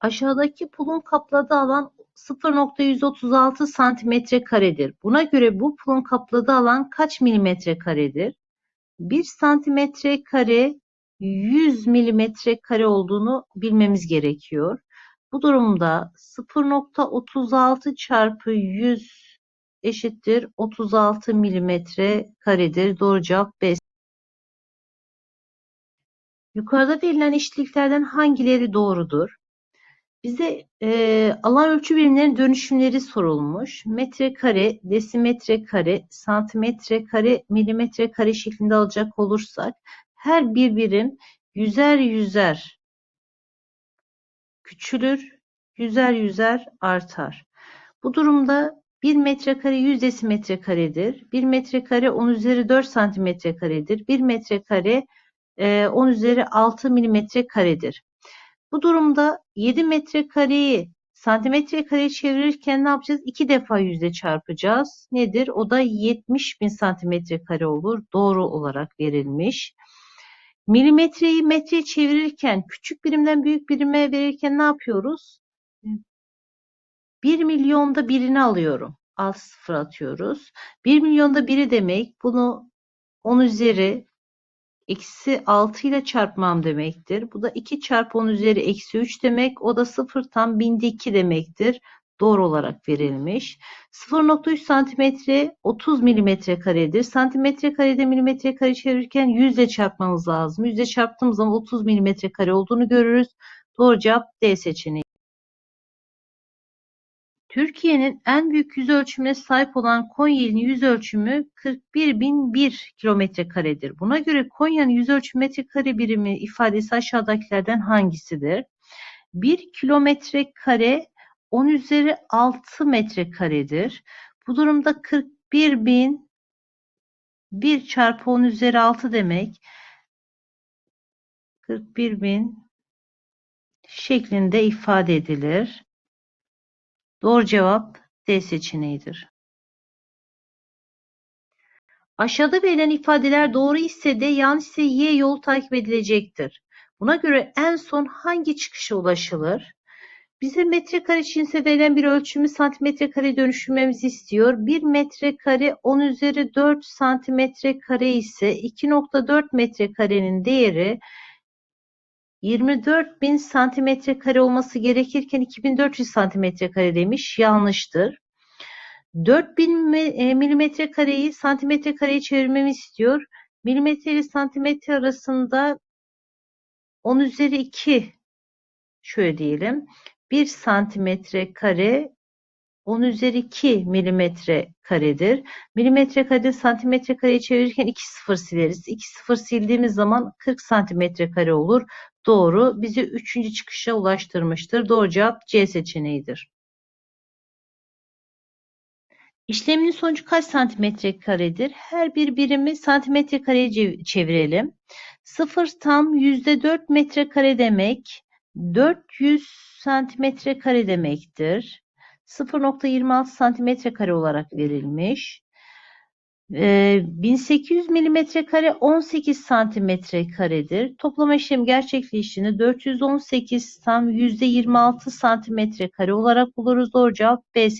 Aşağıdaki pulun kapladığı alan 0.136 santimetre karedir. Buna göre bu pulun kapladığı alan kaç milimetre karedir? 1 santimetre kare 100 milimetre kare olduğunu bilmemiz gerekiyor. Bu durumda 0.36 çarpı 100 eşittir 36 milimetre karedir. Doğru cevap B. Yukarıda verilen eşitliklerden hangileri doğrudur? Bize e, alan ölçü birimlerinin dönüşümleri sorulmuş. Metrekare, desimetre kare, santimetre kare, milimetre kare şeklinde alacak olursak her bir birim yüzer yüzer küçülür, yüzer yüzer artar. Bu durumda 1 metrekare 100 desimetre karedir. 1 metrekare 10 üzeri 4 santimetre karedir. 1 metrekare e, 10 üzeri 6 milimetre karedir. Bu durumda 7 metrekareyi santimetre kare çevirirken ne yapacağız? 2 defa yüzde çarpacağız. Nedir? O da 70 bin santimetre kare olur. Doğru olarak verilmiş. Milimetreyi metreye çevirirken küçük birimden büyük birime verirken ne yapıyoruz? 1 milyonda birini alıyorum. Alt sıfır atıyoruz. 1 milyonda biri demek bunu 10 üzeri eksi 6 ile çarpmam demektir. Bu da 2 çarpı 10 üzeri eksi 3 demek. O da 0 tam binde 2 demektir. Doğru olarak verilmiş. 0.3 santimetre 30 milimetre karedir. Santimetre karede milimetre kare çevirirken 100 ile çarpmamız lazım. 100 ile çarptığımız zaman 30 milimetre kare olduğunu görürüz. Doğru cevap D seçeneği. Türkiye'nin en büyük yüz ölçümüne sahip olan Konya'nın yüz ölçümü 41.001 kilometre karedir. Buna göre Konya'nın yüz ölçüm metrekare birimi ifadesi aşağıdakilerden hangisidir? 1 kilometre kare 10 üzeri 6 metre karedir. Bu durumda 41.000 1 çarpı 10 üzeri 6 demek 41.000 şeklinde ifade edilir. Doğru cevap D seçeneğidir. Aşağıda verilen ifadeler doğru ise de yanlış ise Y yolu takip edilecektir. Buna göre en son hangi çıkışa ulaşılır? Bize metrekare cinse verilen bir ölçümü santimetre kare dönüştürmemizi istiyor. 1 metrekare 10 üzeri 4 santimetre kare ise 2.4 metrekarenin değeri 24.000 santimetre kare olması gerekirken 2400 santimetre kare demiş. Yanlıştır. 4000 e, milimetre kareyi santimetre kareye çevirmemi istiyor. Milimetre ile santimetre arasında 10 üzeri 2 şöyle diyelim. 1 santimetre kare 10 üzeri 2 milimetre karedir. Milimetre kare santimetre kareye çevirirken 2 sıfır sileriz. 2 sıfır sildiğimiz zaman 40 santimetre kare olur. Doğru. Bizi üçüncü çıkışa ulaştırmıştır. Doğru cevap C seçeneğidir. İşleminin sonucu kaç santimetre karedir? Her bir birimi santimetre kareye çevirelim. 0 tam %4 metrekare demek 400 santimetre kare demektir. 0.26 santimetre kare olarak verilmiş. 1800 milimetre kare 18 santimetre karedir. Toplama işlemi gerçekleştiğinde 418 tam %26 santimetre kare olarak buluruz. Doğru cevap B.